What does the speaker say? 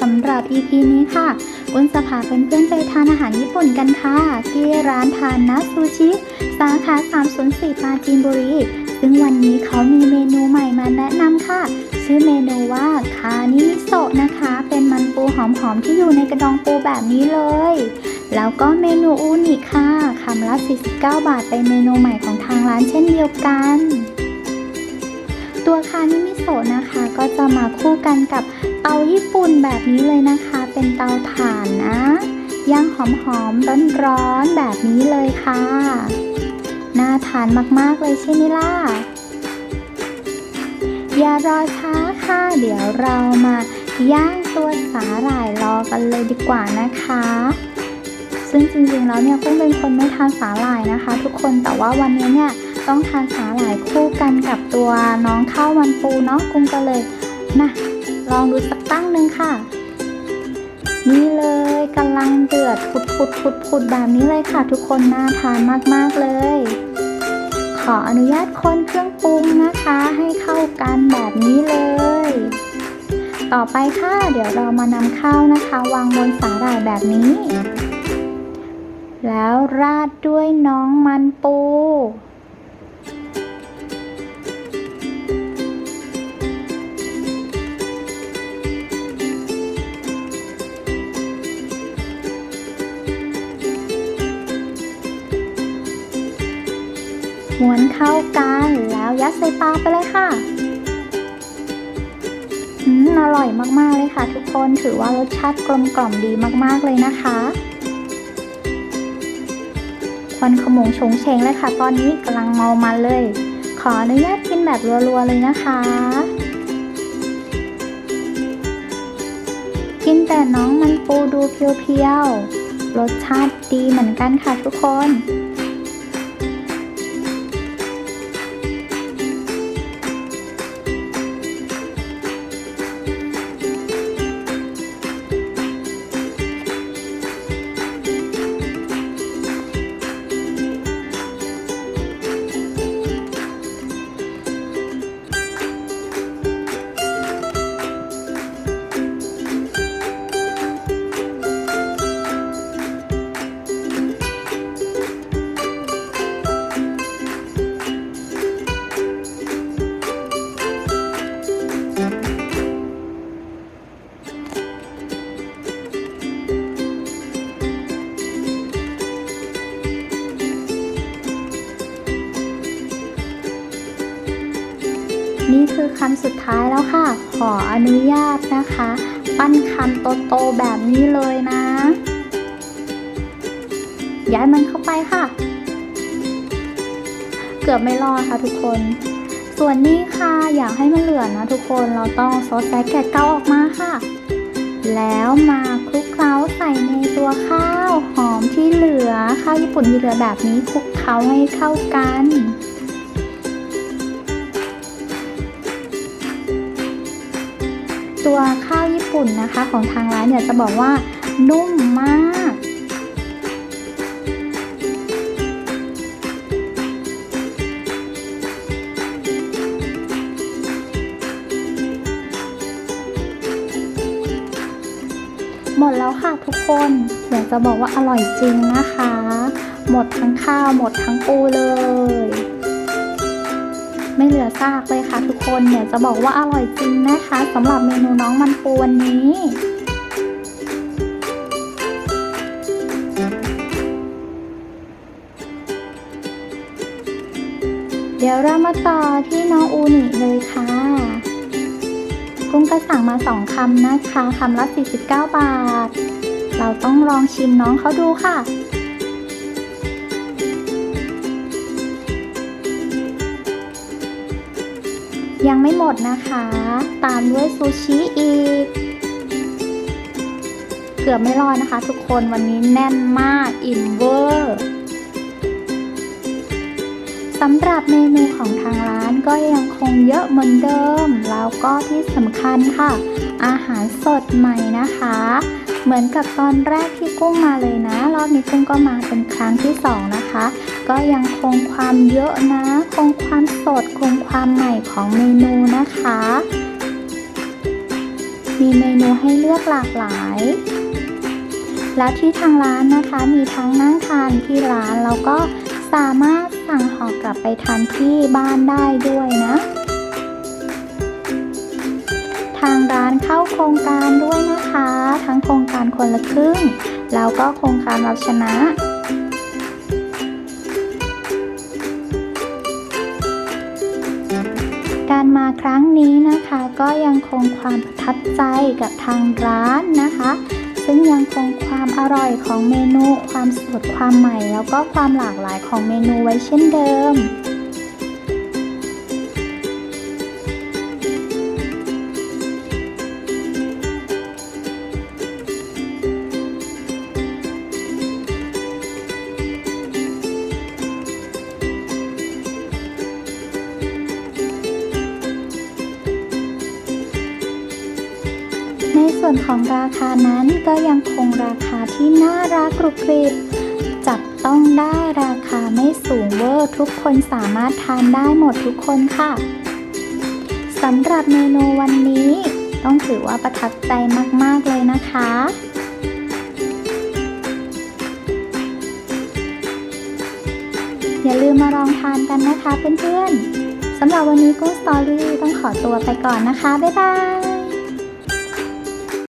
สำหรับ EP นี้ค่ะกุ้งจะพาเพื่อนๆไปทานอาหารญี่ปุ่นกันค่ะ ที่ร้านทานนะซูชิ สาขา304ปาจีนบุรี ซึ่งวันนี้เขามีเมนูใหม่มาแนะนำค่ะ ชื่อเมนูว่าคานิมิโซะนะคะ เป็นมันปูหอมๆที่อยู่ในกระดองปูแบบนี้เลย แล้วก็เมนูอูนิค่ะคำละ49บาทเป็นเมนูใหม่ของทางร้านเช่นเดียวกันะนะคะ ก็จะมาคู่กันกับเตาญี่ปุ่นแบบนี้เลยนะคะ เป็นเตาถ่านนะย่างหอมๆร้อนๆแบบนี้เลยค่ะ น่าทานมากๆเลยใช่ไหมล่ะ อย่ารอช้าค่ะ เดี๋ยวเรามาย่างตัวสาหร่ายรอกันเลยดีกว่านะคะ ซึ่งจริงๆแล้วเนี่ยกุ้งเป็นคนไม่ทานสาหร่ายนะคะ ทุกคนแต่ว่าวันนี้เนี่ย ต้องทานสาหร่ายคู่กันกับตัวน้องข้าวมันปูเนาะกุ้งก็เลยนะลองดูสักตั้งหนึ่งค่ะ นี่เลยกำลังเดือดพุดพุดพุดพุดแบบนี้เลยค่ะ ทุกคนน่าทานมากๆเลย ขออนุญาตคนเครื่องปรุงนะคะ ให้เข้ากันแบบนี้เลย ต่อไปค่ะ เดี๋ยวเรามานำข้าวนะคะ วางบนสาหร่ายแบบนี้แล้วราดด้วยน้องมันปู ม้วนเข้ากันแล้วยัดใส่ปากไปเลยค่ะอืมอร่อยมากๆเลยค่ะ ทุกคนถือว่ารสชาติกลมกล่อมดีมากๆเลยนะคะควันขโมงชงเชงเลยค่ะ ตอนนี้กำลังเมามันเลย ขออนุญาตกินแบบรัวๆเลยนะคะ กินแต่น้องมันปูดูเพียวๆรสชาติดีเหมือนกันค่ะทุกคน นี่คือคำสุดท้ายแล้วค่ะ ขออนุญาตนะคะ ปั้นคำโตๆแบบนี้เลยนะ ย้ายมันเข้าไปค่ะ เกือบไม่รอดค่ะทุกคน ส่วนนี้ค่ะอยากให้มันเหลือนะทุกคนเราต้องซอสแซกแกะเกาออกมาค่ะ แล้วมาคลุกเคล้าใส่ในตัวข้าวหอมที่เหลือข้าวญี่ปุ่นที่เหลือแบบนี้คลุกเคล้าให้เข้ากัน ตัวข้าวญี่ปุ่นนะคะของทางร้านเนี่ยจะบอกว่านุ่มมากหมดแล้วค่ะทุกคนอยากจะบอกว่าอร่อยจริงนะคะ หมดทั้งข้าวหมดทั้งปูเลย ไม่เหลือซากเลยค่ะทุกคนเนี่ยจะบอกว่าอร่อยจริงนะคะสำหรับเมนูน้องมันปูวันนี้เดี๋ยวเรามาต่อที่น้องอูนิเลยค่ะ กุ้งก็สั่งมาสองคำนะคะคำละ 49 บาท เราต้องลองชิมน้องเขาดูค่ะ ยังไม่หมดนะคะ ตามด้วยซูชิอีก เกือบไม่รอดนะคะ ทุกคนวันนี้แน่นมากอิ่มเวอร์สำหรับเมนูของทางร้านก็ยังคงเยอะเหมือนเดิม แล้วก็ที่สำคัญค่ะ อาหารสดใหม่นะคะ เหมือนกับตอนแรกที่กุ้งมาเลยนะ รอบนี้กุ้งก็มาเป็นครั้งที่สองนะคะ ก็ยังคงความเยอะนะ คงความสด คงความใหม่ของเมนูนะคะ มีเมนูให้เลือกหลากหลาย แล้วที่ทางร้านนะคะมีทั้งนั่งทานที่ร้านแล้วก็สามารถสั่งห่อกลับไปทานที่บ้านได้ด้วยนะ ทางร้านเข้าโครงการด้วยนะคะ ทั้งโครงการคนละครึ่ง แล้วก็โครงการเราชนะ การมาครั้งนี้นะคะก็ยังคงความประทับใจกับทางร้านนะคะ ซึ่งยังคงความอร่อยของเมนู ความสดความใหม่ แล้วก็ความหลากหลายของเมนูไว้เช่นเดิม ส่วนของราคานั้นก็ยังคงราคาที่น่ารักกรุบกริบจับต้องได้ราคาไม่สูงเวอร์ทุกคนสามารถทานได้หมดทุกคนค่ะสำหรับเมนูวันนี้ ต้องถือว่าประทับใจมาก ๆ เลยนะคะอย่าลืมมาลองทานกันนะคะเพื่อนๆ สำหรับวันนี้กุ้งสตอรี่ต้องขอตัวไปก่อนนะคะ บ๊ายบาย